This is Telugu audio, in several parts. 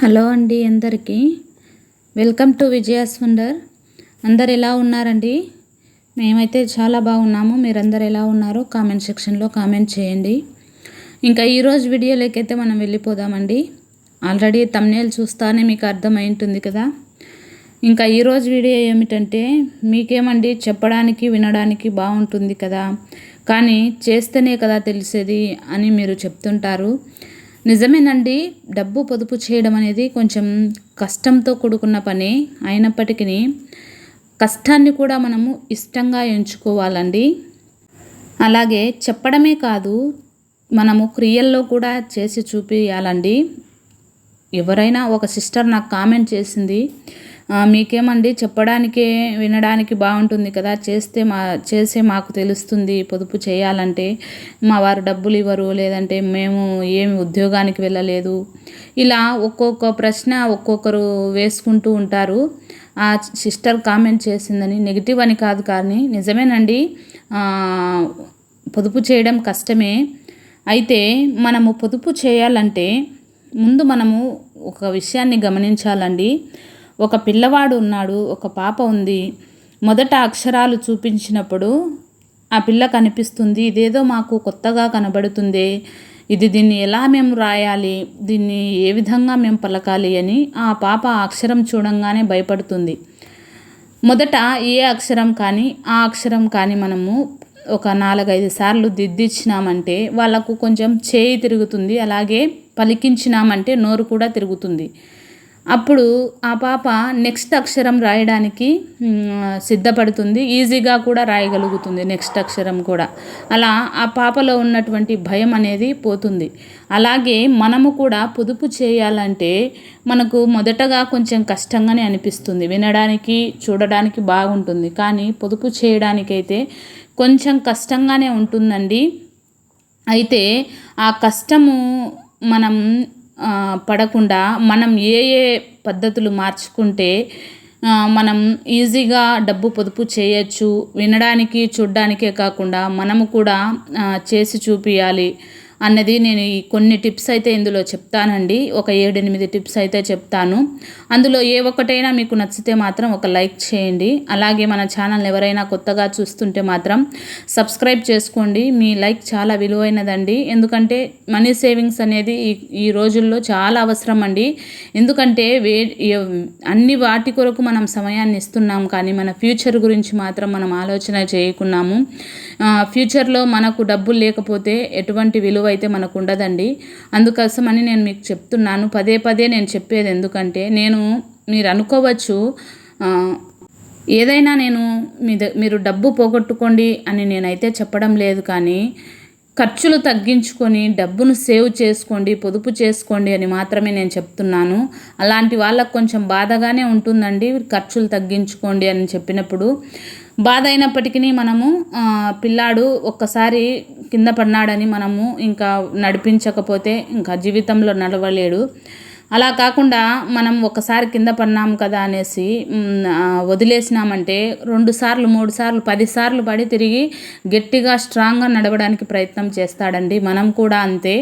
హలో అండి అందరికీ. వెల్కమ్ టు విజయాస్ వండర్ అందరు ఎలా ఉన్నారండి? మేమైతే చాలా బాగున్నాము. మీరందరు ఎలా ఉన్నారో? కామెంట్ సెక్షన్లో కామెంట్ చేయండి. ఇంకా ఈరోజు వీడియోలోకైతే మనం వెళ్ళిపోదామండి. ఆల్రెడీ తమ్నేల్ చూస్తానే మీకు అర్థమై ఉంటుంది కదా. ఇంకా ఈరోజు వీడియో ఏమిటంటే మీకేమండి? చెప్పడానికి వినడానికి బాగుంటుంది కదా. కానీ చేస్తేనే కదా తెలిసేది అని మీరు చెప్తుంటారు. నిజమేనండి డబ్బు పొదుపు చేయడం అనేది కొంచెం కష్టంతో కూడుకున్న పని. అయినప్పటికీ కష్టాన్ని కూడా మనము ఇష్టంగా ఎంచుకోవాలండి. అలాగే చెప్పడమే కాదు మనము క్రియల్లో కూడా చేసి చూపించాలండి ఎవరైనా ఒక సిస్టర్ నాకు కామెంట్ చేసింది మీకేమండి? చెప్పడానికే వినడానికి బాగుంటుంది కదా? చేస్తే మా చేసే మాకు తెలుస్తుంది పొదుపు చేయాలంటే. మా వారు డబ్బులు ఇవ్వరు లేదంటే మేము ఏమి ఉద్యోగానికి వెళ్ళలేదు. ఇలా ఒక్కొక్క ప్రశ్న ఒక్కొక్కరు వేసుకుంటూ ఉంటారు. ఆ సిస్టర్ కామెంట్ చేసిందని నెగిటివ్ అని కాదు కానీ నిజమేనండి. పొదుపు చేయడం కష్టమే. అయితే మనము పొదుపు చేయాలంటే ముందు మనము ఒక విషయాన్ని గమనించాలండి. ఒక పిల్లవాడు ఉన్నాడు ఒక పాప ఉంది. మొదట అక్షరాలు చూపించినప్పుడు ఆ పిల్ల కనిపిస్తుంది ఇదేదో మాకు కొత్తగా కనబడుతుంది. ఇది దీన్ని ఎలా మేము రాయాలి? దీన్ని ఏ విధంగా మేము పలకాలి? అని ఆ పాప అక్షరం చూడంగానే భయపడుతుంది. మొదట ఏ అక్షరం కానీ ఆ అక్షరం కానీ మనము ఒక నాలుగైదు సార్లు దిద్దిచ్చినామంటే వాళ్ళకు కొంచెం చేయి తిరుగుతుంది అలాగే పలికించినామంటే నోరు కూడా తిరుగుతుంది. అప్పుడు ఆ పాప నెక్స్ట్ అక్షరం రాయడానికి సిద్ధపడుతుంది. ఈజీగా కూడా రాయగలుగుతుంది నెక్స్ట్ అక్షరం కూడా. అలా ఆ పాపలో ఉన్నటువంటి భయం అనేది పోతుంది. అలాగే మనము కూడా పొదుపు చేయాలంటే మనకు మొదటగా కొంచెం కష్టంగానే అనిపిస్తుంది. వినడానికి చూడడానికి బాగుంటుంది. కానీ పొదుపు చేయడానికైతే కొంచెం కష్టంగానే ఉంటుందండి. అయితే ఆ కష్టము మనం పడకుండా మనం ఏ ఏ పద్ధతులు మార్చుకుంటే మనం ఈజీగా డబ్బు పొదుపు చేయొచ్చు. వినడానికి చూడ్డానికే కాకుండా మనము కూడా చేసి చూపించాలి అన్నది నేను ఈ కొన్ని టిప్స్ అయితే ఇందులో చెప్తానండి. ఒక ఏడెనిమిది టిప్స్ అయితే చెప్తాను. అందులో ఏ ఒక్కటైనా మీకు నచ్చితే మాత్రం ఒక లైక్ చేయండి. అలాగే మన ఛానల్ ఎవరైనా కొత్తగా చూస్తుంటే మాత్రం సబ్స్క్రైబ్ చేసుకోండి. మీ లైక్ చాలా విలువైనదండి. ఎందుకంటే మనీ సేవింగ్స్ అనేది ఈ ఈ రోజుల్లో చాలా అవసరం అండి. ఎందుకంటే వే అన్ని వాటి కొరకు మనం సమయాన్ని ఇస్తున్నాం కానీ మన ఫ్యూచర్ గురించి మాత్రం మనం ఆలోచన చేయకున్నాము. ఫ్యూచర్లో మనకు డబ్బులు లేకపోతే ఎటువంటి విలువ అయితే మనకు ఉండదండి అందుకోసమని నేను మీకు చెప్తున్నాను. పదే పదే నేను చెప్పేది ఎందుకంటే నేను మీరు అనుకోవచ్చు ఏదైనా నేను మీ మీరు డబ్బు పోగొట్టుకోండి అని నేనైతే చెప్పడం లేదు కానీ ఖర్చులు తగ్గించుకొని డబ్బును సేవ్ చేసుకోండి పొదుపు చేసుకోండి అని మాత్రమే నేను చెప్తున్నాను. అలాంటి వాళ్ళకు కొంచెం బాధగానే ఉంటుందండి ఖర్చులు తగ్గించుకోండి అని చెప్పినప్పుడు. బాధ అయినప్పటికీ మనము పిల్లాడు ఒక్కసారి కింద పడినాడని మనము ఇంకా నడిపించకపోతే ఇంకా జీవితంలో నడవలేడు. అలా కాకుండా మనం ఒకసారి కింద పడినాం కదా అనేసి వదిలేసినామంటే రెండు సార్లు మూడు సార్లు పదిసార్లు పడి తిరిగి గట్టిగా స్ట్రాంగ్గా నడవడానికి ప్రయత్నం చేస్తాడండి. మనం కూడా అంతే.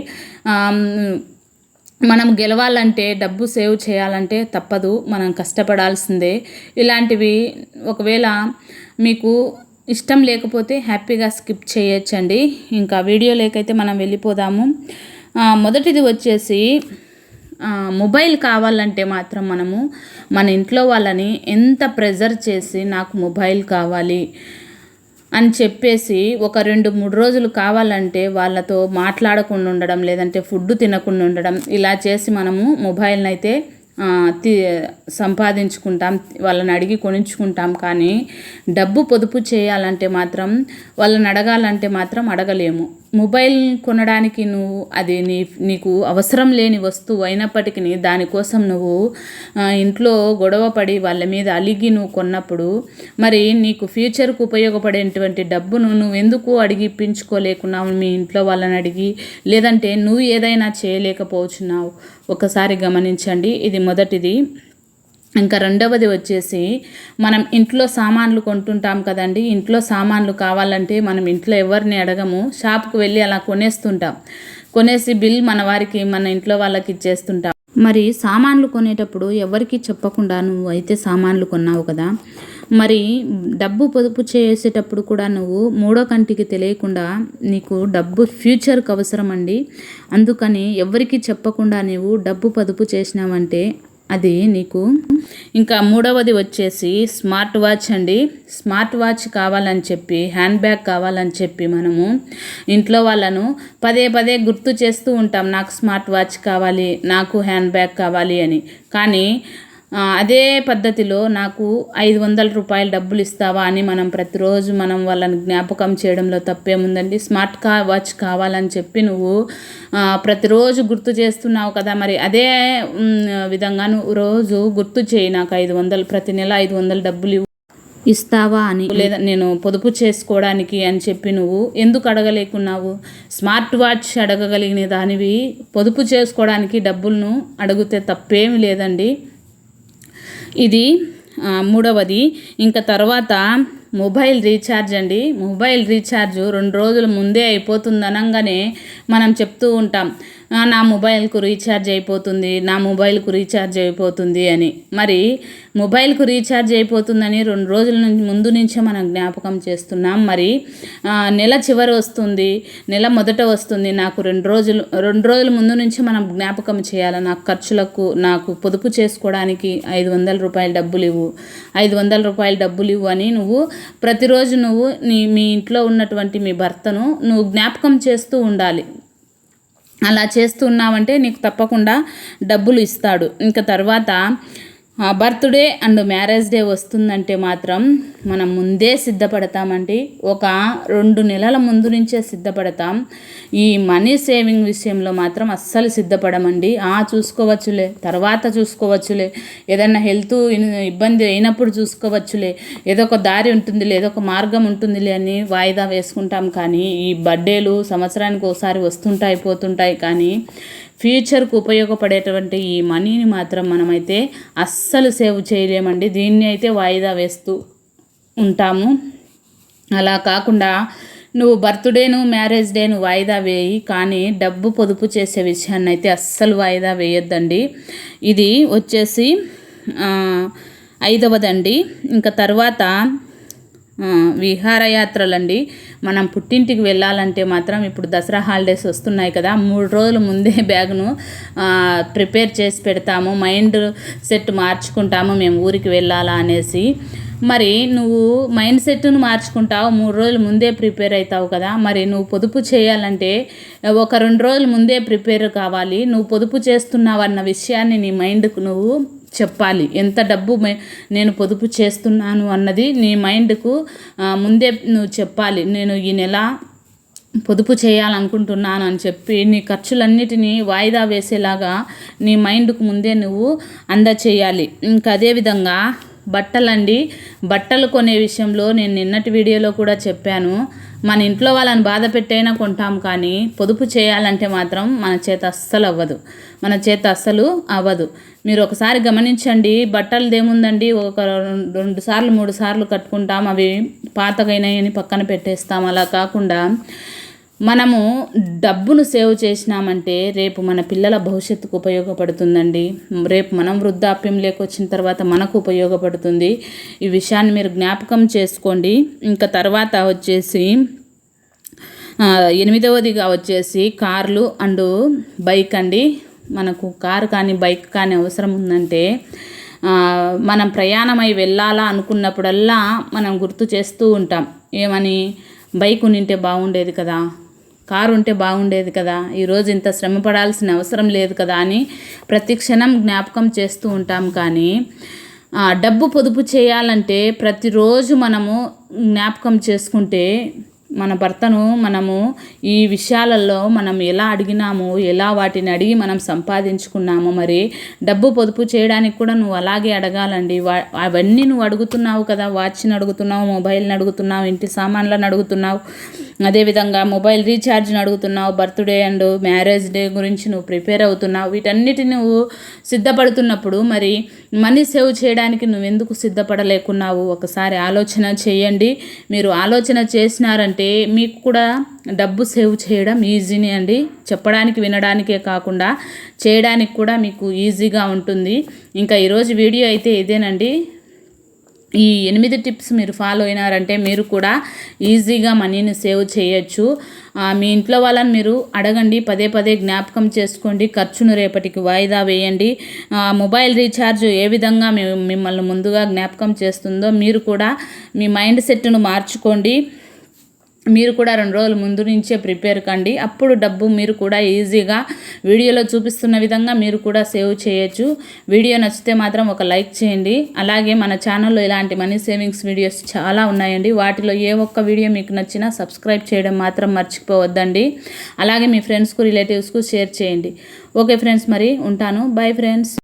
మనం గెలవాలంటే డబ్బు సేవ్ చేయాలంటే తప్పదు. మనం కష్టపడాల్సిందే. ఇలాంటివి ఒకవేళ మీకు ఇష్టం లేకపోతే హ్యాపీగా స్కిప్ చేయొచ్చండి. ఇంకా వీడియో లేకైతే మనం వెళ్ళిపోదాము. మొదటిది వచ్చేసి మొబైల్ కావాలంటే మాత్రం మనము మన ఇంట్లో వాళ్ళని ఎంత ప్రెజర్ చేసి నాకు మొబైల్ కావాలి అని చెప్పేసి ఒక రెండు మూడు రోజులు కావాలంటే వాళ్ళతో మాట్లాడకుండా ఉండడం లేదంటే ఫుడ్ తినకుండా ఉండడం ఇలా చేసి మనము మొబైల్ని అయితే సంపాదించుకుంటాం వాళ్ళని అడిగి కొనించుకుంటాం కానీ డబ్బు పొదుపు చేయాలంటే మాత్రం వాళ్ళని అడగాలంటే మాత్రం అడగలేము. మొబైల్ కొనడానికి నువ్వు అది నీ నీకు అవసరం లేని వస్తువు అయినప్పటికీ దానికోసం నువ్వు ఇంట్లో గొడవ పడి వాళ్ళ మీద అలిగి నువ్వు కొన్నప్పుడు మరి నీకు ఫ్యూచర్కు ఉపయోగపడేటువంటి డబ్బును నువ్వు ఎందుకు అడిగి ఇప్పించుకోలేకున్నావు మీ ఇంట్లో వాళ్ళని అడిగి లేదంటే నువ్వు ఏదైనా చేయలేకపోవచ్చున్నావు ఒకసారి గమనించండి. ఇది మొదటిది. ఇంకా రెండవది వచ్చేసి మనం ఇంట్లో సామాన్లు కొంటుంటాం కదండి. ఇంట్లో సామాన్లు కావాలంటే మనం ఇంట్లో ఎవరిని అడగము. షాప్కి వెళ్ళి అలా కొనేస్తుంటాం. కొనేసి బిల్ మన వారికి మన ఇంట్లో వాళ్ళకి ఇచ్చేస్తుంటాం. మరి సామాన్లు కొనేటప్పుడు ఎవరికి చెప్పకుండా నువ్వు అయితే సామాన్లు కొన్నావు కదా. మరి డబ్బు పొదుపు చేసేటప్పుడు కూడా నువ్వు మూడో కంటికి తెలియకుండా నీకు డబ్బు ఫ్యూచర్కి అవసరం అండి అందుకని ఎవరికి చెప్పకుండా నీవు డబ్బు పొదుపు చేసినావంటే అది నీకు. ఇంకా మూడవది వచ్చేసి స్మార్ట్ వాచ్ అండి. స్మార్ట్ వాచ్ కావాలని చెప్పి హ్యాండ్ బ్యాగ్ కావాలని చెప్పి మనము ఇంట్లో వాళ్ళను పదే పదే గుర్తు చేస్తూ ఉంటాం నాకు స్మార్ట్ వాచ్ కావాలి నాకు హ్యాండ్ బ్యాగ్ కావాలి అని. కానీ అదే పద్ధతిలో నాకు ఐదు వందల రూపాయలు డబ్బులు ఇస్తావా అని మనం ప్రతిరోజు మనం వాళ్ళని జ్ఞాపకం చేయడంలో తప్పేముందండి? స్మార్ట్ కా వాచ్ కావాలని చెప్పి నువ్వు ప్రతిరోజు గుర్తు చేస్తున్నావు కదా మరి. అదే విధంగా నువ్వు రోజు గుర్తు చేయి నాకు ఐదు వందలు ప్రతి నెల ఐదు వందలు డబ్బులు ఇస్తావా అని. లేదా నేను పొదుపు చేసుకోవడానికి అని చెప్పి నువ్వు ఎందుకు అడగలేకున్నావు? స్మార్ట్ వాచ్ అడగగలిగిన దానివి పొదుపు చేసుకోవడానికి డబ్బులను అడిగితే తప్పేమి లేదండి. ఇది మూడవది. ఇంకా తర్వాత మొబైల్ రీఛార్జ్ అండి. మొబైల్ రీఛార్జ్ రెండు రోజుల ముందే అయిపోతుంది అనగానే మనం చెప్తూ ఉంటాం. నా మొబైల్కు రీఛార్జ్ అయిపోతుంది నా మొబైల్కు రీఛార్జ్ అయిపోతుంది అని. మరి మొబైల్కు రీఛార్జ్ అయిపోతుందని రెండు రోజుల నుంచి ముందు నుంచే మనం జ్ఞాపకం చేస్తున్నాం. మరి నెల చివరి వస్తుంది నెల మొదట వస్తుంది. నాకు రెండు రోజులు రెండు రోజుల ముందు నుంచి మనం జ్ఞాపకం చేయాలి. నాకు ఖర్చులకు నాకు పొదుపు చేసుకోవడానికి ఐదు వందల రూపాయల డబ్బులు ఇవ్వు ఐదు వందల రూపాయల డబ్బులు ఇవ్వు అని నువ్వు ప్రతిరోజు నువ్వు నీ మీ ఇంట్లో ఉన్నటువంటి మీ భర్తను నువ్వు జ్ఞాపకం చేస్తూ ఉండాలి. అలా చేస్తున్నావంటే నీకు తప్పకుండా డబ్బులు ఇస్తాడు. ఇంకా తర్వాత బర్త్డే అండ్ మ్యారేజ్ డే వస్తుందంటే మాత్రం మనం ముందే సిద్ధపడతామండి. ఒక రెండు నెలల ముందు నుంచే సిద్ధపడతాం. ఈ మనీ సేవింగ్ విషయంలో మాత్రం అస్సలు సిద్ధపడమండి. ఆ చూసుకోవచ్చులే తర్వాత చూసుకోవచ్చులే. ఏదన్నా హెల్త్ ఇబ్బంది అయినప్పుడు చూసుకోవచ్చులే. ఏదో ఒక దారి ఉంటుందిలే ఏదో ఒక మార్గం ఉంటుందిలే అని వాయిదా వేసుకుంటాం. కానీ ఈ బర్త్డేలు సంవత్సరానికి ఒకసారి వస్తుంటాయి పోతుంటాయి. కానీ ఫ్యూచర్కు ఉపయోగపడేటువంటి ఈ మనీని మాత్రం మనమైతే అస్సలు సేవ్ చేయలేమండి. దీన్ని అయితే వాయిదా వేస్తూ ఉంటాము. అలా కాకుండా నువ్వు బర్త్డేను మ్యారేజ్ డేను వాయిదా వేయి కానీ డబ్బు పొదుపు చేసే విషయాన్ని అయితే అస్సలు వాయిదా వేయొద్దండి. ఇది వచ్చేసి ఐదవదండి. ఇంకా తర్వాత విహారయాత్రలండి. మనం పుట్టింటికి వెళ్ళాలంటే మాత్రం ఇప్పుడు దసరా హాలిడేస్ వస్తున్నాయి కదా మూడు రోజుల ముందే బ్యాగ్ను ప్రిపేర్ చేసి పెడతాము మైండ్ సెట్ మార్చుకుంటాము మేము ఊరికి వెళ్ళాలా అనేసి. మరి నువ్వు మైండ్ సెట్ను మార్చుకుంటావు మూడు రోజులు ముందే ప్రిపేర్ అవుతావు కదా మరి నువ్వు పొదుపు చేయాలంటే ఒక రెండు రోజులు ముందే ప్రిపేర్ కావాలి. నువ్వు పొదుపు చేస్తున్నావు అన్న విషయాన్ని నీ మైండ్కు నువ్వు చెప్పాలి. ఎంత డబ్బు నేను పొదుపు చేస్తున్నాను అన్నది నీ మైండ్కు ముందే నువ్వు చెప్పాలి. నేను ఈ నెల పొదుపు చేయాలనుకుంటున్నాను అని చెప్పి నీ ఖర్చులన్నిటినీ వాయిదా వేసేలాగా నీ మైండ్కు ముందే నువ్వు అందచేయాలి. ఇంకా అదేవిధంగా బట్టలండి. బట్టలు కొనే విషయంలో నేను నిన్నటి వీడియోలో కూడా చెప్పాను. మన ఇంట్లో వాళ్ళని బాధ పెట్టైనా కొంటాం కానీ పొదుపు చేయాలంటే మాత్రం మన చేత అస్సలు అవ్వదు మన చేత అస్సలు అవ్వదు. మీరు ఒకసారి గమనించండి బట్టలు ఏముందండి ఒక రెండు సార్లు మూడు సార్లు కట్టుకుంటాం అవి పాతగైనాయని పక్కన పెట్టేస్తాం అలా కాకుండా మనము డబ్బును సేవ్ చేసినామంటే రేపు మన పిల్లల భవిష్యత్తుకు ఉపయోగపడుతుందండి. రేపు మనం వృద్ధాప్యం లేకొచ్చిన తర్వాత మనకు ఉపయోగపడుతుంది. ఈ విషయాన్ని మీరు జ్ఞాపకం చేసుకోండి. ఇంకా తర్వాత వచ్చేసి ఎనిమిదవదిగా వచ్చేసి కార్లు అండ్ బైక్ అండి. మనకు కారు కానీ బైక్ కానీ అవసరం ఉందంటే మనం ప్రయాణమై వెళ్ళాలా అనుకున్నప్పుడల్లా మనం గుర్తు చేస్తూ ఉంటాం. ఏమని? బైక్ ఉంటే బాగుండేది కదా. కారు ఉంటే బాగుండేది కదా. ఈరోజు ఇంత శ్రమ పడాల్సిన అవసరం లేదు కదా అని ప్రతిక్షణం జ్ఞాపకం చేస్తూ ఉంటాం కానీ డబ్బు పొదుపు చేయాలంటే ప్రతిరోజు మనము జ్ఞాపకం చేసుకుంటే మన భర్తను మనము ఈ విషయాలలో మనం ఎలా అడిగినాము ఎలా వాటిని అడిగి మనం సంపాదించుకున్నాము మరి డబ్బు పొదుపు చేయడానికి కూడా నువ్వు అలాగే అడగాలండి. అవన్నీ నువ్వు అడుగుతున్నావు కదా వాచ్ని అడుగుతున్నావు మొబైల్ని అడుగుతున్నావు ఇంటి సామాన్లను అడుగుతున్నావు. అదేవిధంగా మొబైల్ రీఛార్జ్ని అడుగుతున్నావు బర్త్డే అండ్ మ్యారేజ్ డే గురించి నువ్వు ప్రిపేర్ అవుతున్నావు. వీటన్నిటి నువ్వు సిద్ధపడుతున్నప్పుడు మరి మనీ సేవ్ చేయడానికి నువ్వు ఎందుకు సిద్ధపడలేకున్నావు? ఒకసారి ఆలోచన చేయండి. మీరు ఆలోచన చేసినారంటే మీకు కూడా డబ్బు సేవ్ చేయడం ఈజీనే అండి. చెప్పడానికి వినడానికే కాకుండా చేయడానికి కూడా మీకు ఈజీగా ఉంటుంది. ఇంకా ఈరోజు వీడియో అయితే ఇదేనండి. ఈ ఎనిమిది టిప్స్ మీరు ఫాలో అయినారంటే మీరు కూడా ఈజీగా మనీని సేవ్ చేయొచ్చు. మీ ఇంట్లో వాళ్ళని మీరు అడగండి పదే పదే జ్ఞాపకం చేసుకోండి ఖర్చును రేపటికి వాయిదా వేయండి. మొబైల్ రీఛార్జ్ ఏ విధంగా మిమ్మల్ని ముందుగా జ్ఞాపకం చేస్తుందో మీరు కూడా మీ మైండ్ సెట్ను మార్చుకోండి. మీరు కూడా రెండు రోజుల ముందు నుంచే ప్రిపేర్ కండి. అప్పుడు డబ్బు మీరు కూడా ఈజీగా వీడియోలో చూపిస్తున్న విధంగా మీరు కూడా సేవ్ చేయొచ్చు. వీడియో నచ్చితే మాత్రం ఒక లైక్ చేయండి. అలాగే మన ఛానల్లో ఇలాంటి మనీ సేవింగ్స్ వీడియోస్ చాలా ఉన్నాయండి. వాటిలో ఏ ఒక్క వీడియో మీకు నచ్చినా సబ్స్క్రైబ్ చేయడం మాత్రం మర్చిపోవద్దండి. అలాగే మీ ఫ్రెండ్స్కు రిలేటివ్స్కు షేర్ చేయండి. ఓకే ఫ్రెండ్స్ మరి ఉంటాను. Bye friends.